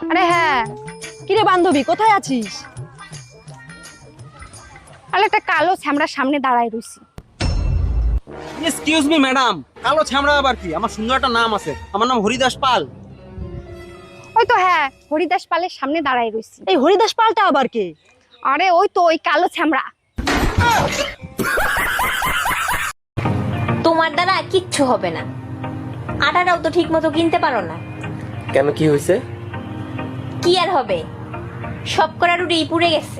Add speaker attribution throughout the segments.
Speaker 1: আরে হ্যাঁ।
Speaker 2: কিরে বান্ধবী কোথায় আছিস?
Speaker 1: আরে একটা কালো ছ্যামড়ার সামনে দাঁড়ায় রইছি।
Speaker 3: এক্সকিউজ মি ম্যাডাম কালো ছামড়া আবার কি? আমার সুন্দর একটা নাম আছে। আমার নাম হরিদাস পাল।
Speaker 1: ওই তো হ্যাঁ হরিদাস পালের সামনে দাঁড়ায় রইছি।
Speaker 2: এই হরিদাস পালটা আবার কে?
Speaker 1: আরে ওই তো ওই কালো ছ্যামড়া।
Speaker 4: তোমার দ্বারা কিচ্ছু হবে না। আটাটাও তো ঠিক মতো কিনতে পারো না।
Speaker 5: কেন কি হয়েছে?
Speaker 4: কি আর হবে? সব করা রুটি পুড়ে গেছে।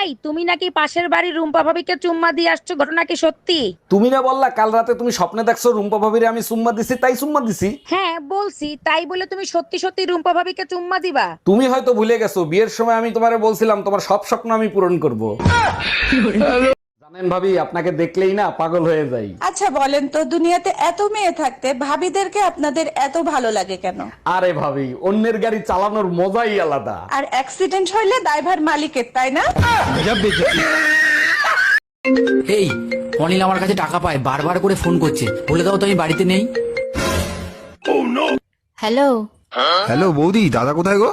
Speaker 6: এই তুমি নাকি পাশের বাড়ির রুম্পা ভাবিকে চুম্মা দিয়ে আসছো? ঘটনা কি সত্যি?
Speaker 7: তুমি না বললা কাল রাতে তুমি স্বপ্নে দেখছ রুম্পা ভাবিরে আমি চুম্মা দিছি তাই সুম্মা দিছি?
Speaker 6: হ্যাঁ বলছি তাই বলে তুমি সত্যি সত্যি রুম্পা ভাবিকে চুম্মা দিবা?
Speaker 7: তুমি হয়তো ভুলে গেছো বিয়ের সময় আমি তোমারে বলছিলাম তোমার সব স্বপ্ন আমি পূরণ করব। জানেন ভাবি আপনাকে দেখলেই না পাগল হয়ে যাই।
Speaker 8: আচ্ছা বলেন তো দুনিয়াতে এত মেয়ে থাকতে ভাবিদেরকে আপনাদের এত ভালো লাগে কেন?
Speaker 7: আরে ভাবি অন্যের গাড়ি চালানোর মজাই আলাদা।
Speaker 8: আর অ্যাক্সিডেন্ট হইলে ড্রাইভার মালিকের তাই না?
Speaker 9: এই অনিল আমার কাছে টাকা পায় বারবার করে ফোন করছে। বলে দাও তো আমি বাড়িতে নেই।
Speaker 4: হ্যালো?
Speaker 10: হ্যালো বৌদি দাদা কোথায় গো?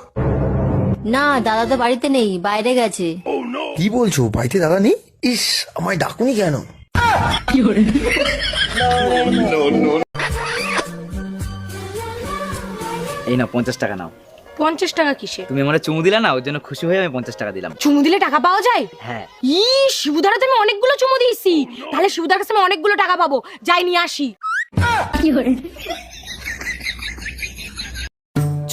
Speaker 4: না দাদা তো বাড়িতে নেই বাইরে গেছে।
Speaker 10: কি বলছো বাড়িতে দাদা নেই? ইস আমায় ডাকুনি কেন?
Speaker 3: এই না পঞ্চাশ টাকা নাও।
Speaker 6: পঞ্চাশ টাকা কিসে
Speaker 3: তুমি আমার চুমু দিলা না ওর জন্য খুশি হয়ে আমি পঞ্চাশ টাকা দিলাম।
Speaker 6: চুমু দিলে টাকা পাওয়া যায়?
Speaker 3: হ্যাঁ।
Speaker 6: ই শিবুদারা তো আমি অনেকগুলো চুমু দিয়েছি। তাহলে শিবুদার কাছে আমি অনেকগুলো টাকা পাবো। যাই নিয়ে আসি।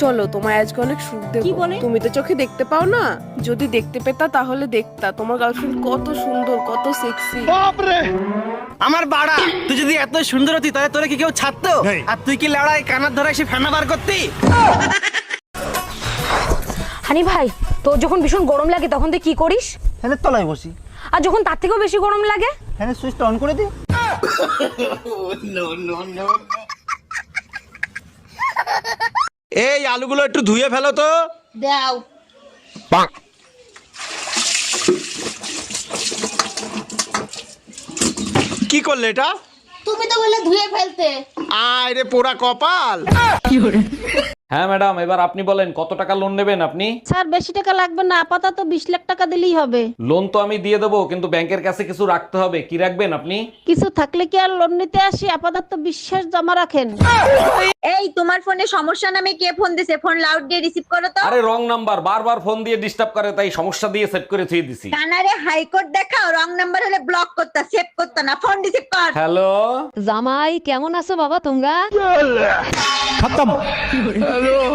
Speaker 8: চলো তোমায় আজকে অনেক সুখ দেব।
Speaker 4: কি বলে?
Speaker 8: তুমি তো চোখে দেখতে পাও না? যদি দেখতে পেতা তাহলে দেখতা। তোমার গার্লফ্রেন্ড কত সুন্দর কত সেক্সি
Speaker 3: আমার বাড়া তুই যদি এত সুন্দর হতি তাহলে তোরে কি কেউ ছাড়তো? আর তুই কি লড়াই কানার ধরে এসে ফেনা বার করতি?
Speaker 6: হানি ভাই তোর যখন ভীষণ গরম লাগে তখন তুই কি করিস?
Speaker 3: ফ্যানের তলায় বসি।
Speaker 6: আর যখন তার থেকেও বেশি গরম লাগে?
Speaker 3: ফ্যানের সুইচটা অন করে দি এই আলুগুলো একটু ধুয়ে ফেলো তো।
Speaker 4: দাও।
Speaker 3: কি করলে এটা?
Speaker 4: তুমি তো বলে ধুয়ে ফেলতে।
Speaker 3: আয় রে পোড়া কপাল।
Speaker 7: হ্যাঁ ম্যাডাম এবার আপনি বলেন কত টাকা লোন নেবেন আপনি?
Speaker 4: স্যার বেশি টাকা লাগবে না আপাতত বিশ লাখ টাকা দিলেই হবে।
Speaker 7: লোন তো আমি দিয়ে দেবো কিন্তু ব্যাংকের কাছে কিছু রাখতে হবে কি রাখবেন আপনি?
Speaker 4: কিছু থাকলে কি আর লোন নিতে আসি? আপাতত বিশ্বাস জমা রাখেন। এই তোমার ফোনে সমস্যা নামে কে ফোন দিছে? ফোন লাউড দিয়ে রিসিভ করো তো।
Speaker 7: আরে রং নাম্বার বারবার ফোন দিয়ে ডিস্টার্ব করে তাই সমস্যা দিয়ে সেট করে থুয়ে দিছি।
Speaker 4: কানারে হাইকোর্ট দেখাও রং নাম্বার হলে ব্লক করতা সেভ করতা না ফোন রিসিভ কর।
Speaker 7: হ্যালো
Speaker 6: জামাই কেমন আছো বাবা তোমরা? hermano.